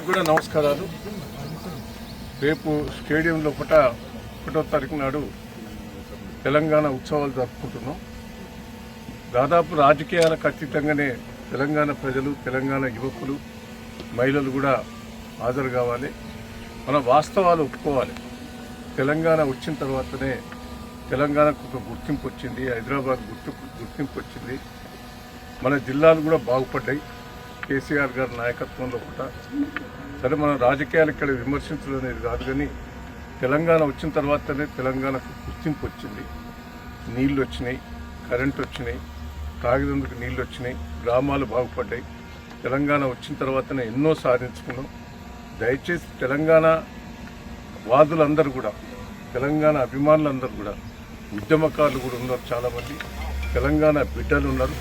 కూడా నమస్కారాలు. రేపు స్టేడియంలో పూట ఒకటో తారీఖు నాడు తెలంగాణ ఉత్సవాలు జరుపుకుంటున్నాం. దాదాపు రాజకీయాలకు అతీతంగానే తెలంగాణ ప్రజలు తెలంగాణ యువకులు మహిళలు కూడా హాజరు కావాలి. మన వాస్తవాలు ఒప్పుకోవాలి. తెలంగాణ వచ్చిన తర్వాతనే తెలంగాణకు ఒక గుర్తింపు వచ్చింది హైదరాబాద్ గుర్తు గుర్తింపు వచ్చింది. మన జిల్లాలు కూడా బాగుపడ్డాయి. కేసీఆర్ గారి నాయకత్వంలో కూడా సరే మనం రాజకీయాలు ఇక్కడ విమర్శించడం అనేది కాదు కానీ తెలంగాణ వచ్చిన తర్వాతనే తెలంగాణకు గుర్తింపు వచ్చింది. నీళ్ళు వచ్చినాయి కరెంట్ వచ్చినాయి తాగినందుకు నీళ్ళు వచ్చినాయి గ్రామాలు బాగుపడ్డాయి. తెలంగాణ వచ్చిన తర్వాతనే ఎన్నో సాధించుకున్నాం. దయచేసి తెలంగాణ వాదులందరూ కూడా తెలంగాణ అభిమానులందరూ కూడా ఉద్యమకారులు కూడా ఉన్నారు చాలామంది. తెలంగాణ బిడ్డలు ఉన్నారు.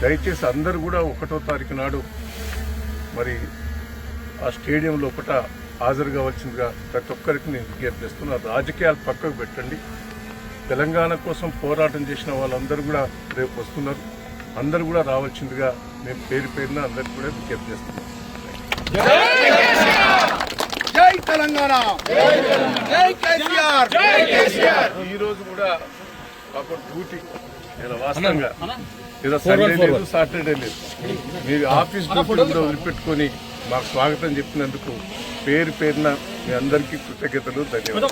దయచేసి అందరూ కూడా ఒకటో తారీఖు నాడు మరి ఆ స్టేడియం లోపల హాజరు కావాల్సిందిగా ప్రతి ఒక్కరికి నేను విజ్ఞప్తి చేస్తున్నా. రాజకీయాలు పక్కకు పెట్టండి. తెలంగాణ కోసం పోరాటం చేసిన వాళ్ళందరూ కూడా రేపు వస్తున్నారు. అందరూ కూడా రావాల్సిందిగా మేము పేరు పేరున అందరికీ కూడా విజ్ఞప్తి చేస్తున్నాం. జై తెలంగాణ! జై కేసీఆర్! ఈ రోజు కూడా పాపం డ్యూటీ ఇలా వాస్తవంగా ఇలా సండే లేదు సాటర్డే లేదు. మీరు ఆఫీస్ డ్యూటీ కూడా వదిలిపెట్టుకొని మాకు స్వాగతం చెప్పినందుకు పేరు పేరున మీ అందరికీ కృతజ్ఞతలు ధన్యవాదాలు.